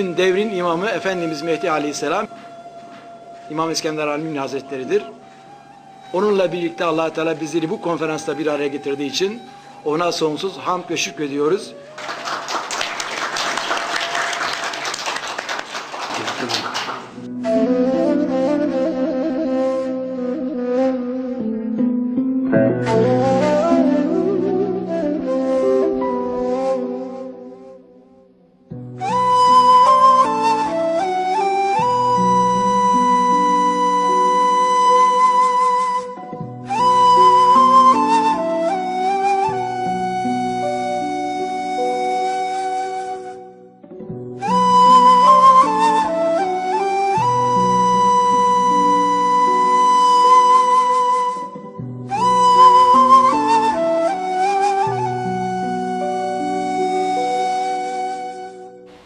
Bugün devrin imamı Efendimiz Mehdi Aleyhisselam İmam İskender Almuni Hazretleri'dir. Onunla birlikte allah Teala bizleri bu konferansta bir araya getirdiği için ona sonsuz hamd ve şükrediyoruz.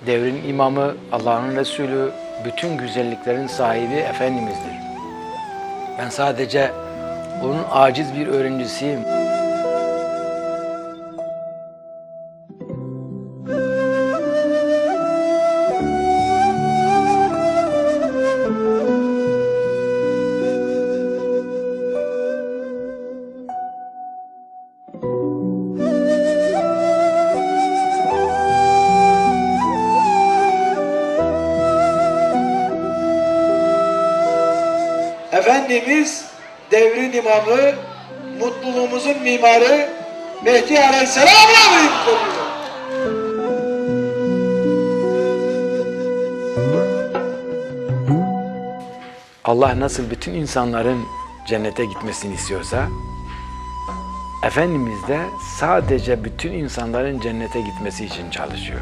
Devrin imamı, Allah'ın Resulü, bütün güzelliklerin sahibi Efendimiz'dir. Ben sadece onun aciz bir öğrencisiyim. Efendimiz devrin imamı, mutluluğumuzun mimarı Mehdi Aleyhisselam'la büyük oluyor. Allah nasıl bütün insanların cennete gitmesini istiyorsa, Efendimiz de sadece bütün insanların cennete gitmesi için çalışıyor.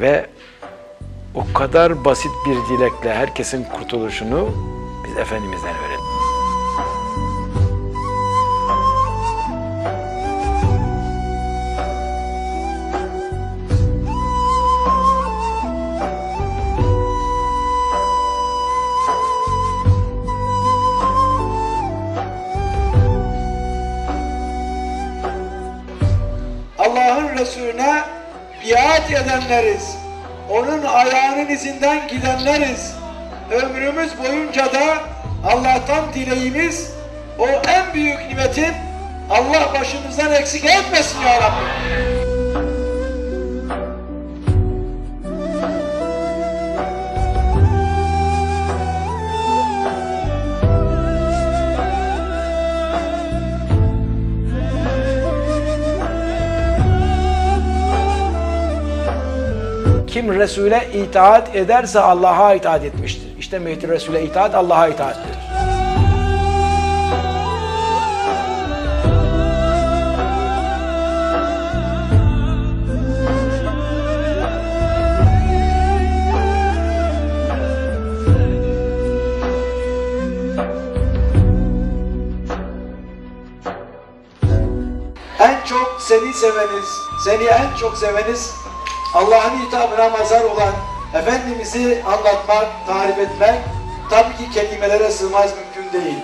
Ve o kadar basit bir dilekle herkesin kurtuluşunu biz Efendimiz'den öğrendik. Allah'ın Resulüne biat edenleriz. Onun ayağının izinden gidenleriz. Ömrümüz boyunca da Allah'tan dileğimiz o en büyük nimetin Allah başımızdan eksik etmesin ya Rabbi. Kim Resul'e itaat ederse Allah'a itaat etmiştir. İşte Mehdi Resul'e itaat Allah'a itaattir. En çok seni seveniz, seni en çok seveniz Allah'ın hitabına mazar olan Efendimiz'i anlatmak, tarif etmek tabii ki kelimelere sığmaz mümkün değil.